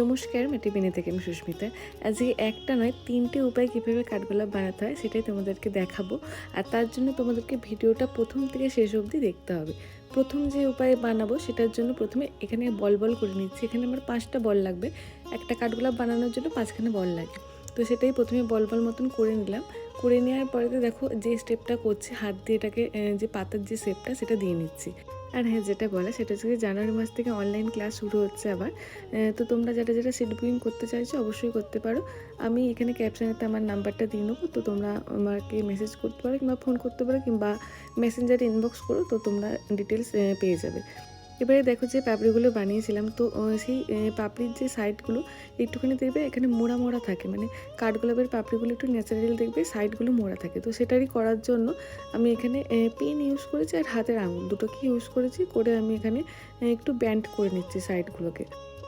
নমস্কার মেটিবিনি থেকে আমি সুস্মিতা। আজ আজকে একটা নয়, তিনটে উপায় কীভাবে কাঠগোলাপ বানাতে হয় সেটাই তোমাদেরকে দেখাবো। আর তার জন্য তোমাদেরকে ভিডিওটা প্রথম থেকে শেষ অবধি দেখতে হবে। প্রথম যে উপায়ে বানাবো সেটার জন্য প্রথমে এখানে বল বল করে নিচ্ছি। এখানে আমার পাঁচটা বল লাগবে। একটা কাঠগোলাপ বানানোর জন্য পাঁচখানে বল লাগে। তো সেটাই প্রথমে বল বল মতন করে নিলাম। করে নেওয়ার পরে তো দেখো যে স্টেপটা করছি, হাত দিয়ে এটাকে যে পাতার যে শেপটা সেটা দিয়ে নিচ্ছি। আর হ্যাঁ যেটা বলা সেটা হচ্ছে জানুয়ারি মাস থেকে অনলাইন ক্লাস শুরু হচ্ছে আবার। তো তোমরা যারা যারা সিট বুকিং করতে চাইছো অবশ্যই করতে পারো। আমি এখানে ক্যাপশনেতে আমার নাম্বারটা দিয়ে নেব, তো তোমরা আমাকে মেসেজ করতে পারো কিংবা ফোন করতে পারো কিংবা মেসেঞ্জারে ইনবক্স করো, তো তোমরা ডিটেলস পেয়ে যাবে। এবারে দেখো যে পাপড়িগুলো বানিয়েছিলাম, তো সেই পাপড়ির যে সাইডগুলো একটুখানি দেখবে এখানে মোড়া মোড়া থাকে। মানে কাঠগোলাপের পাপড়িগুলো একটু ন্যাচারাল দেখবে সাইডগুলো মোড়া থাকে। তো সেটারই করার জন্য আমি এখানে পেন ইউজ করেছি আর হাতের আঙুল দুটোকে ইউজ করেছি, করে আমি এখানে একটু ব্যান্ড করে নিচ্ছি সাইডগুলোকে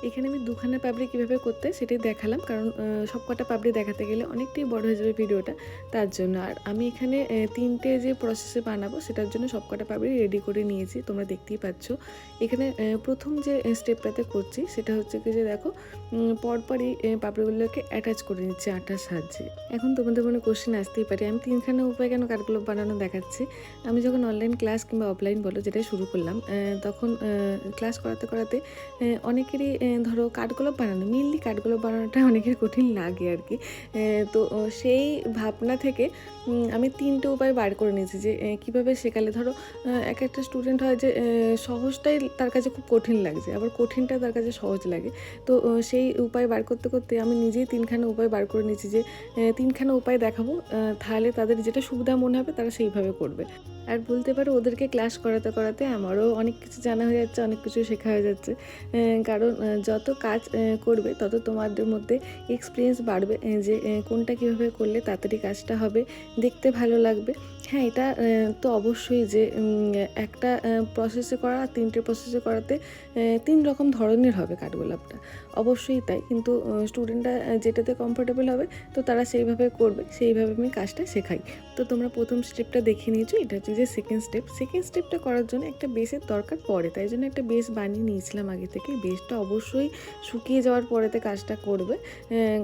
এখানে আমি দুখানা পাপড়ি কীভাবে করতে সেটাই দেখালাম, কারণ সব কটা পাপড়ি দেখাতে গেলে অনেকটাই বড় হয়ে যাবে ভিডিওটা তার জন্য। আর আমি এখানে তিনটে যে প্রসেসে বানাবো সেটার জন্য সব কটা পাপড়ি রেডি করে নিয়েছি, তোমরা দেখতেই পাচ্ছ। এখানে প্রথম যে স্টেপটাতে করছি সেটা হচ্ছে কি যে দেখো পরপরই পাপড়িগুলোকে অ্যাটাচ করে নিচ্ছি আটার সাহায্যে। এখন তোমাদের মনে কোশ্চেন আসতেই পারে, আমি তিনখানা উপায় কেন কাঠগোলাপ বানানো দেখাচ্ছি? আমি যখন অনলাইন ক্লাস কিংবা অফলাইন বলো যেটাই শুরু করলাম তখন ক্লাস করাতে করাতে অনেকেরই ধরো কাঠগোলাপ বানানো মেনলি কাঠগোলাপ বানানোটা অনেকের কঠিন লাগে আর কি। তো সেই ভাবনা থেকে আমি তিনটে উপায় বার করে নিয়েছি যে কীভাবে শেখালে, ধরো এক একটা স্টুডেন্ট হয় যে সহজটাই তার কাছে খুব কঠিন লাগছে, আবার কঠিনটা তার কাছে সহজ লাগে। তো সেই উপায় বার করতে করতে আমি নিজেই তিনখানা উপায় বার করে নিয়েছি যে তিনখানা উপায় দেখাবো তাহলে তাদের যেটা সুবিধা মনে হবে তারা সেইভাবে করবে। আর বলতে পারো ওদেরকে ক্লাস করাতে করাতে আমারও অনেক কিছু জানা হয়ে যাচ্ছে, অনেক কিছু শেখা হয়ে যাচ্ছে কারণ যত কাজ করবে, তত তোমাদের মধ্যে এক্সপিরিয়েন্স বাড়বে যে কোনটা কীভাবে করলে তাড়াতাড়ি কাজটা হবে, দেখতে ভালো লাগবে। হ্যাঁ এটা তো অবশ্যই যে একটা প্রসেসে করা আর তিনটে প্রসেসে করাতে তিন রকম ধরনের হবে কাঠগোলাপটা। অবশ্যই তাই, কিন্তু স্টুডেন্টরা যেটাতে কমফোর্টেবল হবে, তো তারা সেইভাবে করবে, সেইভাবে আমি কাজটা শেখাই। তো তোমরা প্রথম স্টেপটা দেখে নিয়েছো, এটা হচ্ছে যে সেকেন্ড স্টেপ সেকেন্ড স্টেপটা করার জন্য একটা বেসের দরকার পড়ে, তাই জন্য একটা বেস বানিয়ে নিয়েছিলাম আগে থেকে। বেসটা অবশ্যই শুকিয়ে যাওয়ার পরেতে কাজটা করবে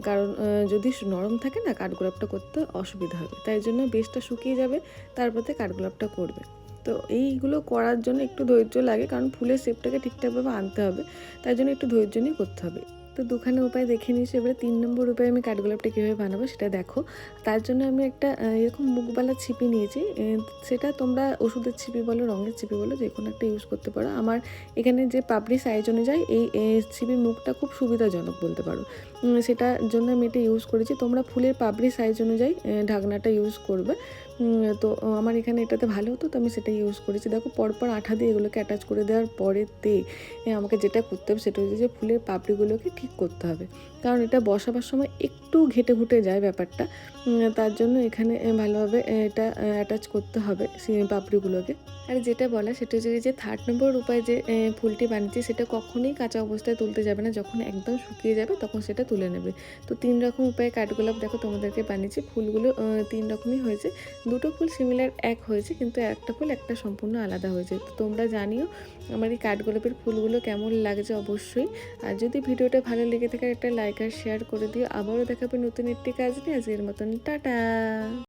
কারণ যদি নরম থাকে না, কাঠগোলাপটা করতে অসুবিধা হবে। তাই জন্য বেসটা শুকিয়ে যাবে তারপরে কাঠগোলাপটা করবে। তো এইগুলো করার জন্য একটু ধৈর্য লাগে, কারণ ফুলের শেপটাকে ঠিকঠাকভাবে আনতে হবে তাই জন্য একটু ধৈর্য নিয়ে করতে হবে। তো দুখানে উপায় দেখে নিয়েছি এবারে তিন নম্বর উপায় আমি কাঠগোলাপটা কীভাবে বানাবো সেটা দেখো। তার জন্য আমি একটা এরকম মুখবালা ছিপি নিয়েছি সেটা তোমরা ওষুধের ছিপি বলো, রঙের ছিপি বলো, যে কোনো একটা ইউজ করতে পারো। আমার এখানে যে পাপড়ি সাইজ অনুযায়ী এই ছিপির মুখটা খুব সুবিধাজনক বলতে পারো। সেটার জন্য আমি এটা ইউজ করেছি। তোমরা ফুলের পাপড়ি সাইজ অনুযায়ী ঢাকনাটা ইউজ করবে। তো আমার এখানে এটাতে ভালো হতো, তো আমি সেটা ইউজ করেছি। দেখো, পরপর আঠা দিয়ে এগুলোকে অ্যাটাচ করে দেওয়ার পরেতে আমাকে যেটা করতে হবে সেটা হচ্ছে যে ফুলের পাপড়িগুলোকে ঠিক করতে হবে। কারণ এটা বসাবার সময় একটু ঘেটে ঘুটে যায় ব্যাপারটা। তার জন্য এখানে ভালোভাবে এটা অ্যাটাচ করতে হবে পাপড়িগুলোকে। আর যেটা বলা সেটা হচ্ছে যে থার্ড নম্বর উপায় যে ফুলটি বানিয়েছি সেটা কখনোই কাঁচা অবস্থায় তুলতে যাবে না। যখন একদম শুকিয়ে যাবে তখন সেটা তুলে নেবে। তো তিন রকম উপায়ে কাঠগোলাপ দেখো তোমাদেরকে বানিয়েছি। ফুলগুলো তিন রকমই হয়েছে। দুটো ফুল সিমিলার এক হয়েছে কিন্তু একটা ফুল একটা সম্পূর্ণ আলাদা হয়েছে। তো তোমরা জানিও আমার এই কাঠগোলাপের ফুলগুলো কেমন লাগছে অবশ্যই। আর যদি ভিডিওটা ভালো লেগে থাকে একটা লাইক আর শেয়ার করে দিও। আবারও দেখাবে নতুন একটি কাজ নিয়ে। আজকের মতন টাটা।